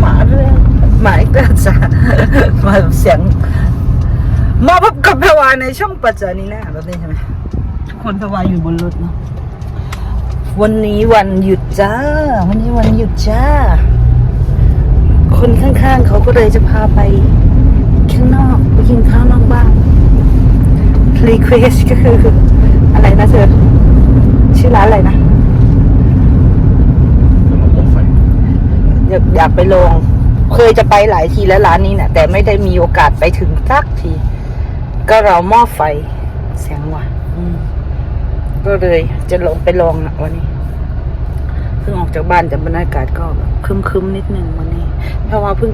หมาเรื่องหมายก็จะมาเสียงมาพบกับพวาในช่องปัจจานีนะแบบนี้ใช่ไหมทุกคนพวาอยู่บนรถเนาะวันนี้วันหยุดจ้า วันนี้วันหยุดจ้า คนข้างๆเขาก็เลยจะพาไปข้างนอกไปกินข้าวนอกบ้าน request ก็คือ อะไรนะเธอชื่อร้านอะไรนะ ขนมหม้อไฟ อยากอยากไปลอง เคยจะไปหลายทีแล้วร้านนี้นะแต่ไม่ได้มีโอกาสไปถึงสักทีก็เราหม้อไฟแสงว่ะอืมก็เลยจะลองไปลองนะวันนี้เพิ่งออกจากบ้านแต่บรรยากาศก็แบบครึมๆนิดนึงวันนี้ เพราะว่าเพิ่ง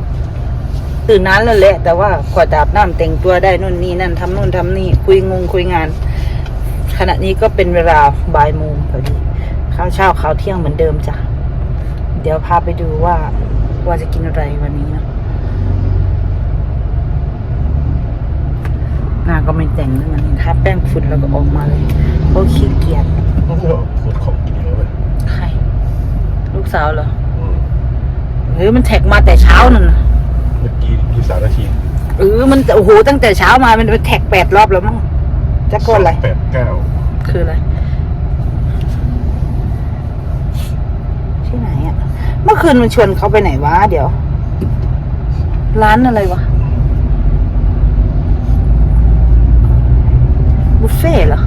ตื่นนานแล้วแหละ แต่ว่ากว่าจะอาบน้ำแต่งตัวได้นู่นนี่นั่นทำนู่นทำนี่ คุยงงคุยงาน ขณะนี้ก็เป็นเวลาบ่ายโมงพอดีข้าวเช้าข้าวเที่ยงเหมือนเดิมจ้ะ เดี๋ยวพาไปดูว่าว่าจะกินอะไรวันนี้นะหน้าก็ไม่แต่งนะมันทาแป้งฝุ่นแล้วก็ออกมาเลยเพราะขี้เกียจโอ้โหพูดของกินเยอะเลยใครลูกสาวเหรออืมเฮ้ยมันแท็กมาแต่เช้านั่นน่ะเมื่อกี้ยี่สามนาทีเออมันโอ้โหตั้งแต่เช้ามามันไปแท็กแปดรอบแล้วมั้งจะกดอะไรแปดเก้าคืออะไร ที่ไหนอะ เมื่อคืนมันชวนเขาไปไหนวะ เดี๋ยว ร้านอะไรวะ บุฟเฟ่ต์เหรอ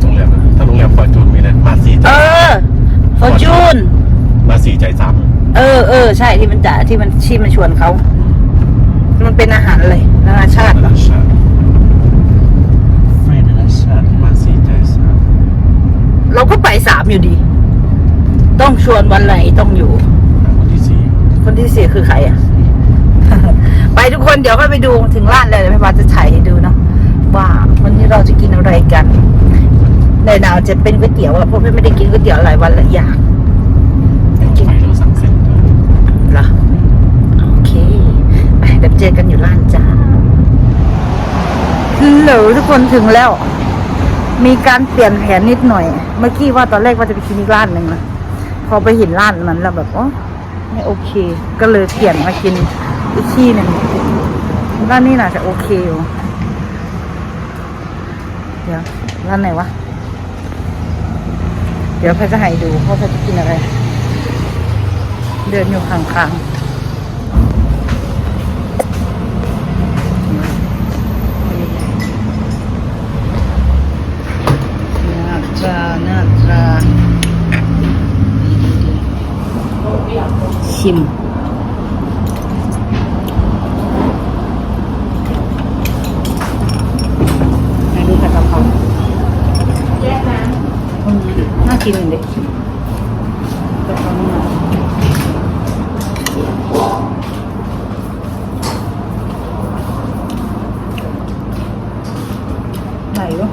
โรงแรมถ้าโรงแรมฟอร์จูนมีนะมาสี่เอใจอฟอร์จูน มาสี่ใจซ้เออเออใช่ที่มันจ่าที่มันที่มันชวนเขา มันเป็นอาหารอะไรนานาชาติำเหรอชาติ เฟรนด์และชาติ มาสี่ใจซ้ เราก็ไปสามอยู่ดี ต้องชวนวันไหนต้องอยู่ำวันที่สี่คนที่เสียคือใครอะ ไปทุกคนเดี๋ยวค่อยไปดูถึงร้านเลยเดี๋ยวพี่บาจะถ่ายให้ดูเนาะว่าวันนี้เราจะกินอะไรกันในดาวจะเป็นก๋วยเตี๋ยวอะเพราะพี่ไม่ได้กินก๋วยเตี๋ยวหลายวันและอยากไฟเราสั่งเสร็จแล้วเหรอโอเคไปเดี๋ยวเจอกันอยู่ร้านจ้าฮัลโหลทุกคนถึงแล้ว มีการเปลี่ยนแผนนิดหน่อย เมื่อกี้ว่าตอนแรกว่าจะไปกินอีกร้านหนึ่งนะพอไปเห็นร้านนั้นแล้วแบบโอ้ไม่โอเค ก็เลยเปลี่ยนมากินอีกที่หนึ่งร้านนี้น่าจะโอเคอยู่เดี๋ยวร้านไหนวะ เดี๋ยวแพทย์จะให้ดูว่าแพทจะกินอะไร เดินอยู่ข้างๆ ตราหน้าตราชิมไหนดูผัดกะเพราแยกน้ำน่ากินเลยกะเพราเนื้อ ไหนวะ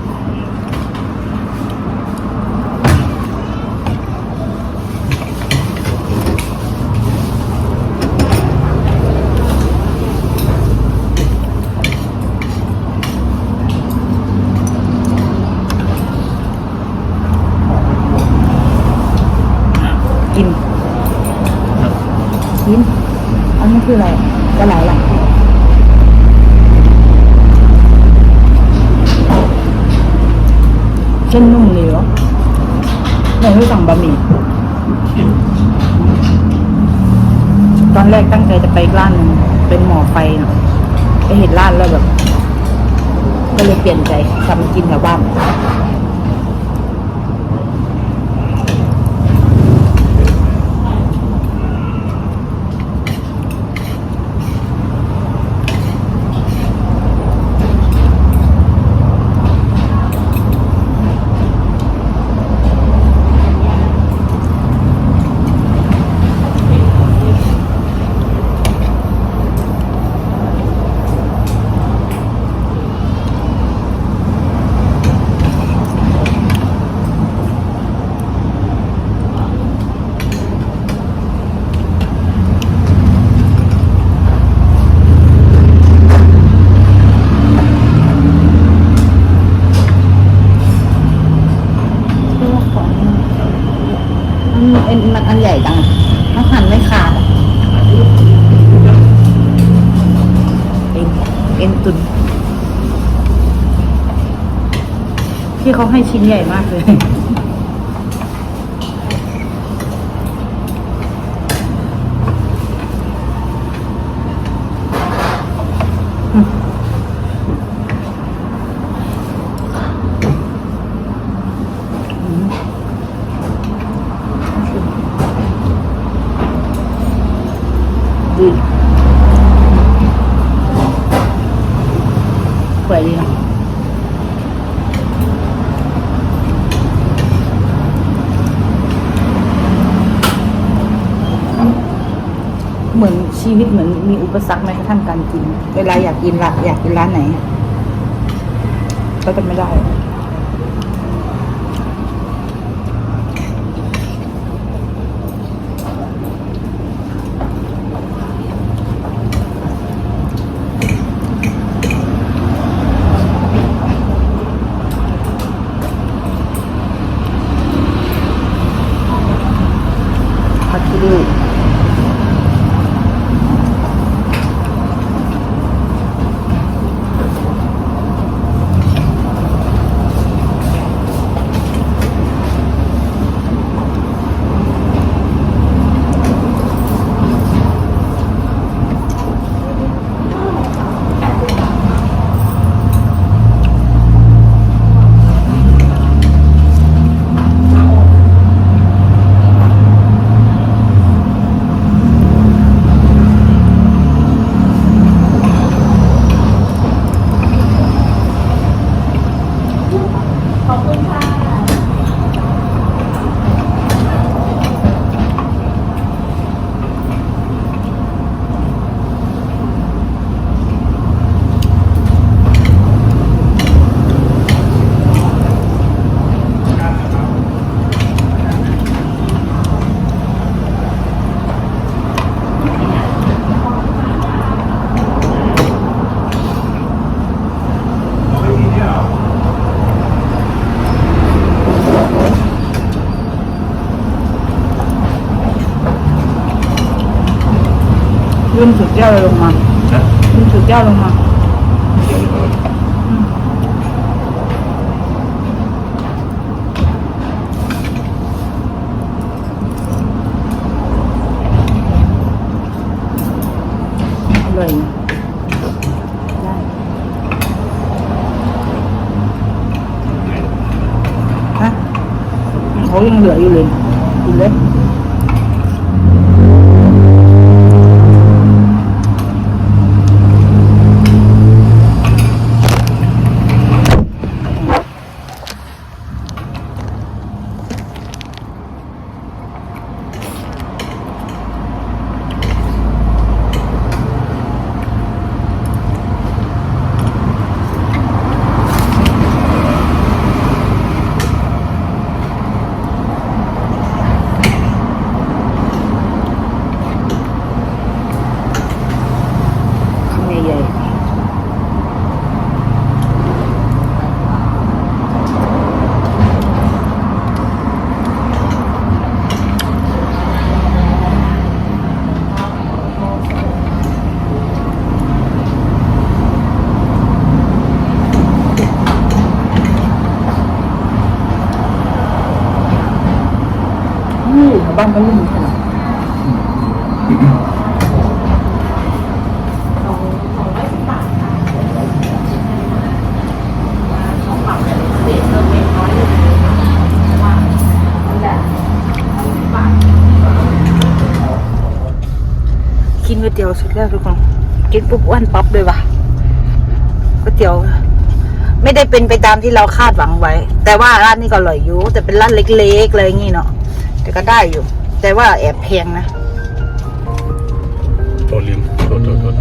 กิน กิน อันนี้คืออะไรกระไหลล่ะ เส้นนุ่มเลยเหรอไหนไม่สั่งบะหมี่ตอนแรกตั้งใจจะไปอีกร้านหนึ่งเป็นหมอไฟนะไปเห็นร้านแล้วแบบ ก็เลยเปลี่ยนใจทำกินแถวบ้าน อ็นมันอันใหญ่จังมันหั่นไม่ขาดเอ็นเอ็นตุนพี่เขาให้ชิ้นใหญ่มากเลย ชีวิตเหมือนมีอุปสรรคแม้กระทั่งการกิน เวลาอยากกินละอยากกินร้านไหน ก็จะไม่ได้ ผัดซีอิ๊ว รุ่นสุดแก้วเลยลงมานะรุ่นสุดแก้วลงมาอร่อยนะได้ฮะเขายังเหลืออยู่เลยกินเลย คำใหญ่ ๆนี่แถวบ้านก็รุ่มขนาดกินก๋วยเตี๋ยวสร็จแล้วทุกคนกินปุ๊บอ้วนป๊อปเลยว่ะก๋วยเตี๋ยว ไม่ได้เป็นไปตามที่เราคาดหวังไว้ แต่ว่าร้านนี้ก็อร่อยอยู่แต่เป็นร้านเล็กๆอะไรอย่างงี้เนาะ แต่ก็ได้อยู่ แต่ว่าแอบแพงนะโทษลืมโทษโทษโทษ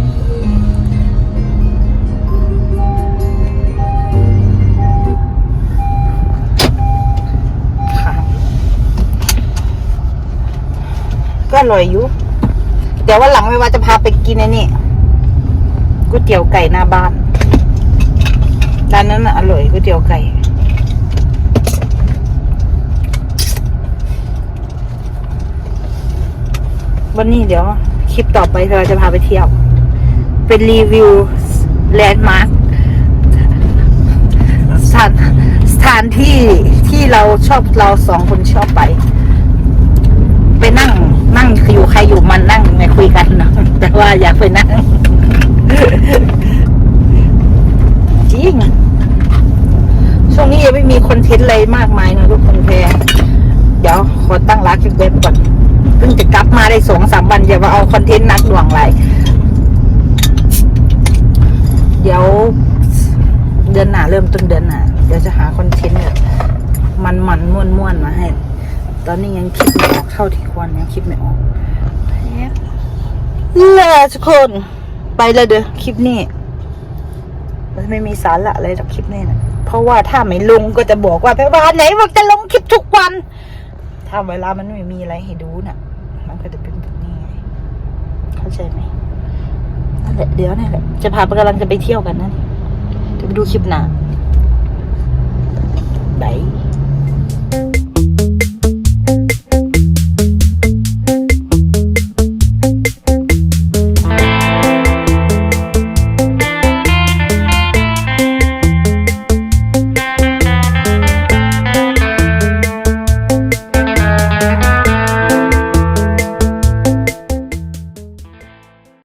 ค่ะก็อร่อยอยู่ เดี๋ยววันหลังไม่ว่าจะพาไปกินไอ้นี่ก๋วยเตี๋ยวไก่หน้าบ้านร้านนั้นน่ะอร่อยก๋วยเตี๋ยวไก่ วันนี้เดี๋ยว คลิปต่อไปเราจะพาไปเที่ยว เป็นรีวิวแลนด์มาร์คสถานสถานที่ที่เราชอบเราสองคนชอบไป ไปนั่ง นั่งอยู่ใครอยู่มันนั่งไม่คุยกันเนอะแต่ว่าอยากไปนั่งจริงช่วงนี้ยังไม่มีคอนเทนต์อะไรมากมายนะทุกคนแพรเดี๋ยวขอตั้งรักเว็บก่อนเพิ่งจะกลับมาได้ส องสามวันอย่ามาเอาคอนเทนต์นักหน่วงไรเดี๋ยวเดือนหน้าเริ่มต้นเดือนหน้าเดี๋ยวจะหาคอนเทนต์แบบมันมันม้วนม้วนมาให้ ตอนนี้ยังคิดไม่ออกเท่าที่ควรยังคิดไม่ออกเลิศทุกคนไปเลยเด้อคลิปนี้มันไม่มีสาระอะไรหรอกคลิปนี้นะเพราะว่าถ้าไม่ลงก็จะบอกว่าไปว่าไหนบอกจะลงคลิปทุกวัน ถ้าเวลามันไม่มีอะไรให้ดูน่ะ มันก็จะเป็น เข้าใจไหมนั่นแหละเดี๋ยวนี่แหละจะพากำลังจะไปเที่ยวกันนะจะไปดูคลิปหนาไาย